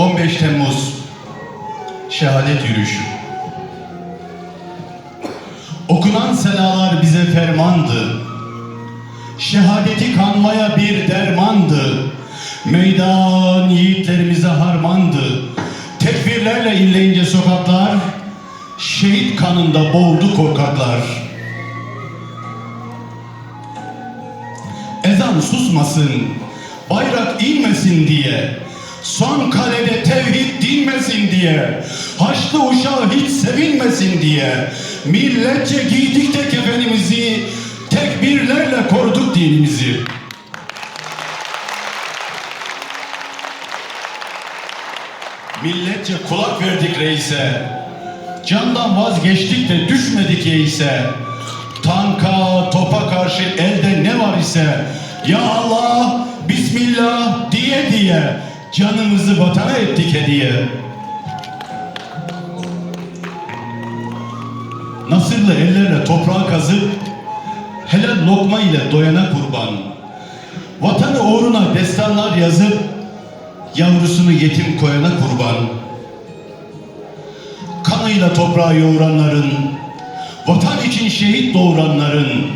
15 Temmuz şehadet yürüyüşü. Okunan senalar bize fermandı. Şehadeti kanmaya bir dermandı. Meydan yiğitlerimize harmandı. Tekbirlerle inleyince sokaklar, şehit kanında boğuldu korkaklar. Ezan susmasın, bayrak inmesin diye, son kalede tevhid dinmesin diye, haçlı uşağı hiç sevinmesin diye, milletçe giydik de kefenimizi, tekbirlerle koruduk dinimizi. Milletçe kulak verdik reise, candan vazgeçtik de düşmedik yeise, tanka, topa karşı elde ne var ise, ya Allah, Bismillah diye diye, canımızı vatana ettik hediye. Nasırlı ellerle toprağa kazıp, helal lokma ile doyana kurban. Vatanı uğruna destanlar yazıp, yavrusunu yetim koyana kurban. Kanıyla toprağı yoğuranların, vatan için şehit doğuranların,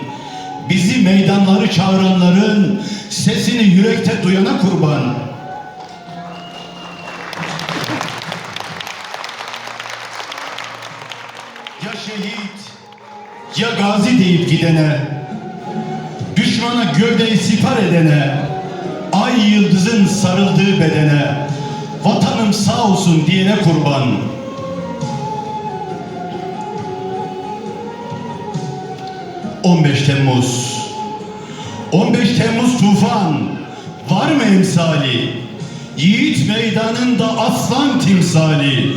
bizi meydanları çağıranların sesini yürekte duyana kurban. Şehit, ya gazi deyip gidene, düşmana gövdeyi sipar edene, ay yıldızın sarıldığı bedene, vatanım sağ olsun diyene kurban. ...15 Temmuz... ...15 Temmuz tufan... ...var mı emsali... ...yiğit meydanında aslan timsali...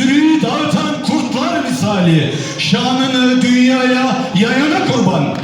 ...sürüyü dağıtan kurtlar misali... ...şanını dünyaya yayana kurban...